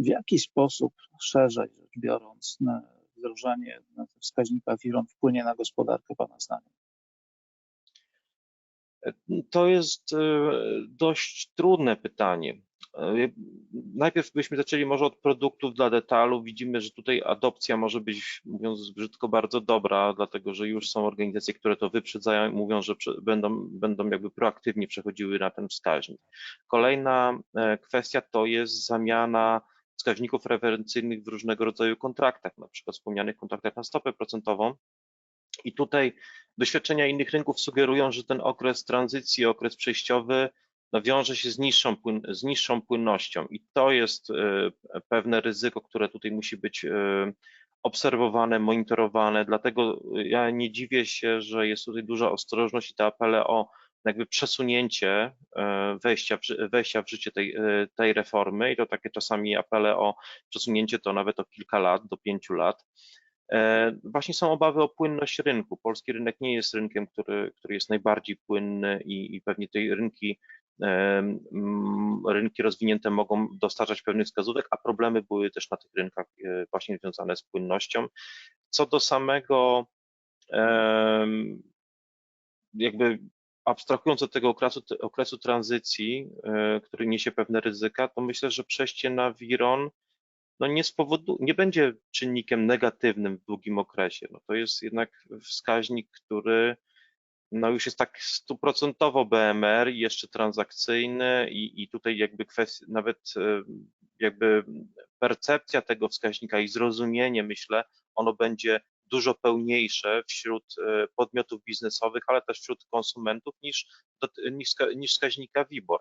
w jaki sposób szerzej rzecz biorąc wdrożenie wskaźnika WIRON wpłynie na gospodarkę Pana zdaniem? To jest e, dość trudne pytanie. E, najpierw byśmy zaczęli może od produktów dla detalu. Widzimy, że tutaj adopcja może być, mówiąc brzydko, bardzo dobra, dlatego że już są organizacje, które to wyprzedzają i mówią, że będą, będą jakby proaktywnie przechodziły na ten wskaźnik. Kolejna e, kwestia to jest zamiana wskaźników referencyjnych w różnego rodzaju kontraktach, na przykład wspomnianych kontraktach na stopę procentową. I tutaj doświadczenia innych rynków sugerują, że ten okres tranzycji, okres przejściowy no, wiąże się z niższą, z niższą płynnością i to jest e, pewne ryzyko, które tutaj musi być e, obserwowane, monitorowane, dlatego ja nie dziwię się, że jest tutaj duża ostrożność i te apele o jakby przesunięcie e, wejścia wejścia w życie tej, tej reformy i to takie czasami apele o przesunięcie to nawet o kilka lat, do pięciu lat. Właśnie są obawy o płynność rynku. Polski rynek nie jest rynkiem, który, który jest najbardziej płynny i, i pewnie tej rynki rynki rozwinięte mogą dostarczać pewnych wskazówek, a problemy były też na tych rynkach e, właśnie związane z płynnością. Co do samego jakby abstrahując od tego okresu, okresu tranzycji, e, który niesie pewne ryzyka, to myślę, że przejście na Wiron no nie, nie będzie czynnikiem negatywnym w długim okresie. No to jest jednak wskaźnik, który no już jest tak stuprocentowo BMR i jeszcze transakcyjny i, i tutaj jakby kwestia, nawet e, jakby percepcja tego wskaźnika i zrozumienie, myślę, ono będzie dużo pełniejsze wśród e, podmiotów biznesowych, ale też wśród konsumentów niż, niż, niż wskaźnika WIBOR.